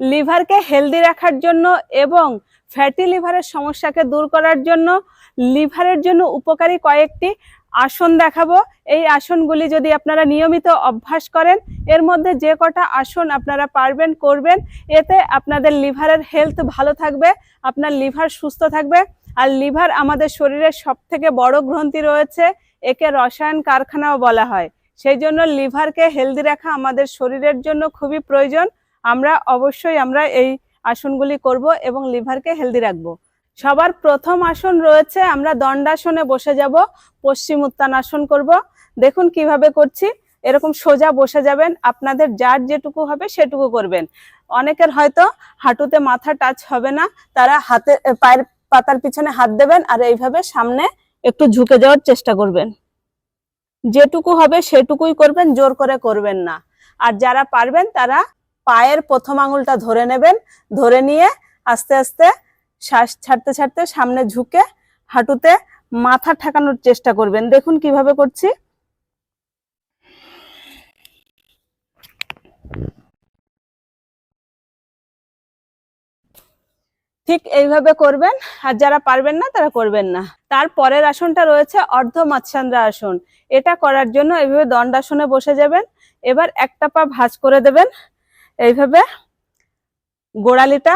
লিভারকে healthy রাখার জন্য এবং ফ্যাটি লিভারের সমস্যাকে দূর করার জন্য লিভারের জন্য উপকারী কয়েকটি আসন দেখাবো। এই আসনগুলি যদি আপনারা নিয়মিত অভ্যাস করেন, এর মধ্যে যে কটা আসন আপনারা পারবেন, করবেন, এতে আপনাদের লিভারের হেলথ ভালো থাকবে, আপনার লিভার সুস্থ থাকবে। আর লিভার আমাদের শরীরের সব থেকে বড় গ্রন্থি রয়েছে, একে রসায়ন কারখানাও বলা হয়। সেই জন্য লিভারকে হেলদি রাখা আমাদের শরীরের জন্য খুবই প্রয়োজন। আমরা অবশ্যই আমরা এই আসনগুলি করব এবং লিভারকে হেলদি রাখব। সবার প্রথম আসন রয়েছে, আমরা দণ্ডাসনে বসে যাব, পশ্চিম উত্তানাসন করব। দেখুন কীভাবে করছি, এরকম সোজা বসে যাবেন, আপনাদের যার যেটুকু হবে সেটুকু করবেন। অনেকের হয়তো হাঁটুতে মাথা টাচ হবে না, তারা হাতে পায়ের পাতার পিছনে হাত দেবেন আর এইভাবে সামনে একটু ঝুঁকে যাওয়ার চেষ্টা করবেন। যেটুকু হবে সেটুকুই করবেন, জোর করে করবেন না। আর যারা পারবেন তারা পায়ের প্রথম আঙুলটা ধরে নেবেন, ধরে নিয়ে আস্তে আস্তে শ্বাস ছাড়তে ছাড়তে সামনে ঝুঁকে হাঁটুতে মাথা ঠেকানোর চেষ্টা করবেন। দেখুন কীভাবে করছি। ঠিক এইভাবে করবেন, আর যারা পারবেন না তারা করবেন না। তার পরের আসনটা রয়েছে অর্ধ মাৎস্যান্দ্রা আসন। এটা করার জন্য এইভাবে দণ্ডাসনে বসে যাবেন, এবার একটা পা ভাঁজ করে দেবেন এইভাবে গোড়ালিটা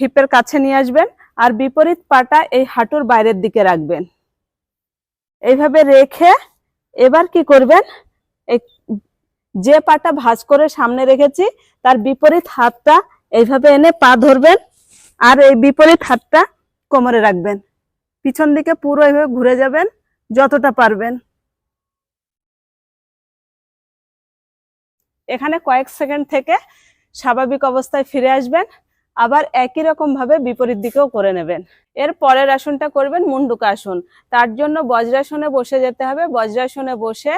হিপের কাছে নিয়ে আসবেন আর বিপরীত পাটা এই হাঁটুর বাইরের দিকে রাখবেন। এইভাবে রেখে এবার কি করবেন? যে পাটা ভাজ করে সামনে রেখেছি, তার বিপরীত হাতটা এইভাবে এনে পা ধরবেন আর এই বিপরীত হাতটা কোমরে রাখবেন। পিছন দিকে পুরো এইভাবে ঘুরে যাবেন, যতটা পারবেন। এখানে কয়েক সেকেন্ড থেকে স্বাভাবিক অবস্থায় ফিরে আসবেন, আবার একই রকম ভাবে বিপরীত দিকেও করে নেবেন। এর পরের আসনটা করবেন মুন্ডুকা আসন। তার জন্য বজ্রাসনে বসে যেতে হবে। বজ্রাসনে বসে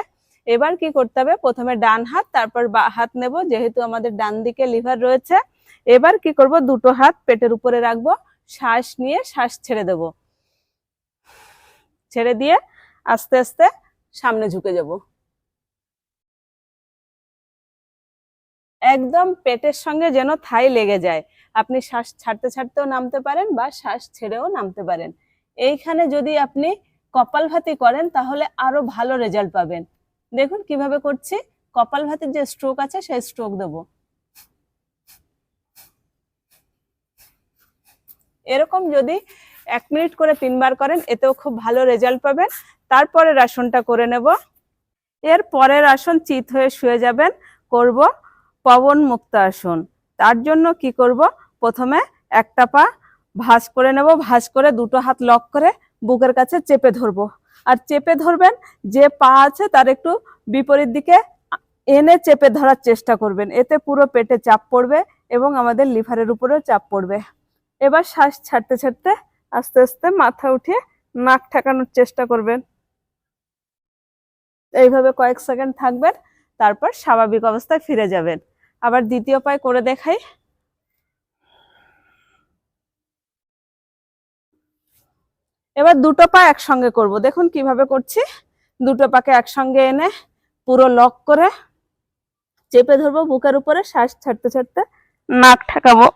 এবার কি করতে হবে? প্রথমে ডান হাত, তারপর বা হাত নেব, যেহেতু আমাদের ডান দিকে লিভার রয়েছে। এবার কি করব? দুটো হাত পেটের উপরে রাখব, শ্বাস নিয়ে শ্বাস ছেড়ে দেব। ছেড়ে দিয়ে আস্তে আস্তে সামনে ঝুঁকে যাব। একদম পেটের সঙ্গে যেন থাই লেগে যায়। আপনি শ্বাস ছাড়তে ছাড়তেও নামতে পারেন বা শ্বাস ছেড়েও নামতে পারেন। এইখানে যদি আপনি কপালভাতি করেন, তাহলে আরও ভালো রেজাল্ট পাবেন। দেখুন কীভাবে করছি। কপালভাতির যে স্ট্রোক আছে, সেই স্ট্রোক দেবো। এরকম যদি এক মিনিট করে তিনবার করেন, এতেও খুব ভালো রেজাল্ট পাবেন। তারপরের আসনটা করে নেব। এর পরের আসন চিত হয়ে শুয়ে যাবেন। করব। পবন মুক্ত আসন। তার জন্য কি করব? প্রথমে একটা পা ভাঁজ করে নেব, ভাঁজ করে দুটো হাত লক করে বুকের কাছে চেপে ধরবো। আর চেপে ধরবেন, যে পা আছে তার একটু বিপরীত দিকে এনে চেপে ধরার চেষ্টা করবেন। এতে পুরো পেটে চাপ পড়বে এবং আমাদের লিভারের উপরেও চাপ পড়বে। এবার শ্বাস ছাড়তে ছাড়তে আস্তে আস্তে মাথা উঠিয়ে নাক ঠেকানোর চেষ্টা করবেন। এইভাবে কয়েক সেকেন্ড থাকবেন, তারপর স্বাভাবিক অবস্থায় ফিরে যাবেন। আবার দ্বিতীয় পায়ে করে দেখাই। এবার দুটো পা একসঙ্গে করব। দেখুন কীভাবে করছি। দুটো পাকে একসঙ্গে এনে পুরো লক করে চেপে ধরবো, বুকের উপরে শ্বাস ছাড়তে ছাড়তে নাক ঠেকাবো।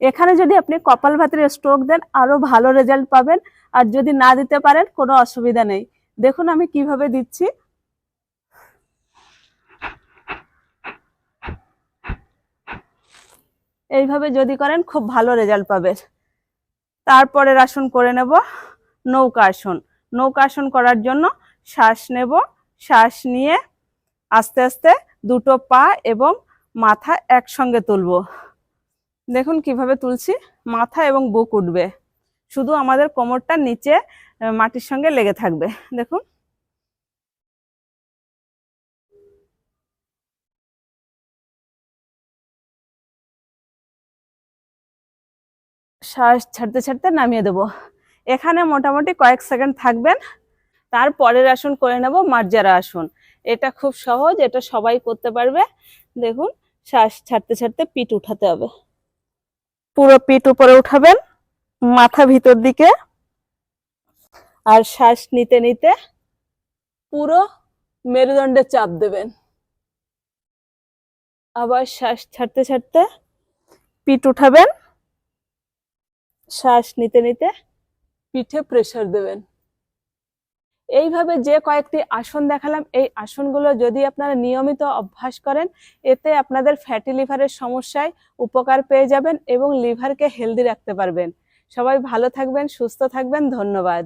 এখানে যদি আপনি কপাল ভাতের স্ট্রোক দেন, আরও ভালো রেজাল্ট পাবেন। আর যদি না দিতে পারেন, কোনো অসুবিধা নেই। দেখুন আমি কীভাবে দিচ্ছি। এইভাবে যদি করেন খুব ভালো রেজাল্ট পাবেন তারপরের আসন করে নেব, নৌকা আসন। নৌকা আসন করার জন্য শ্বাস নেব, শ্বাস নিয়ে আস্তে আস্তে দুটো পা এবং মাথা একসঙ্গে তুলব। দেখুন কীভাবে তুলছি, মাথা এবং বুক উঠবে। শুধু আমাদের কোমরটা নিচে, মাটির সঙ্গে লেগে থাকবে। দেখুন। শ্বাস ছাড়তে ছাড়তে নামিয়ে দেবো। এখানে মোটামুটি কয়েক সেকেন্ড থাকবেন, তার পরের আসন করে নেব, মার্জারা আসন। এটা খুব সহজ, এটা সবাই করতে পারবে। দেখুন, শ্বাস ছাড়তে ছাড়তে পিঠ উঠাতে হবে। পুরো পিঠ উপরে উঠাবেন, মাথা ভিতর দিকে, আর শ্বাস নিতে নিতে পুরো মেরুদণ্ডে চাপ দেবেন। আবার শ্বাস ছাড়তে ছাড়তে পিঠ উঠাবেন শ্বাস নিতে নিতে পিঠে প্রেশার দেবেন। এইভাবে যে কয়েকটি আসন দেখালাম, এই আসনগুলো যদি আপনারা নিয়মিত অভ্যাস করেন, এতে আপনাদের ফ্যাটি লিভারের সমস্যায় উপকার পেয়ে যাবেন এবং লিভারকে হেলদি রাখতে পারবেন। সবাই ভালো থাকবেন, সুস্থ থাকবেন, ধন্যবাদ।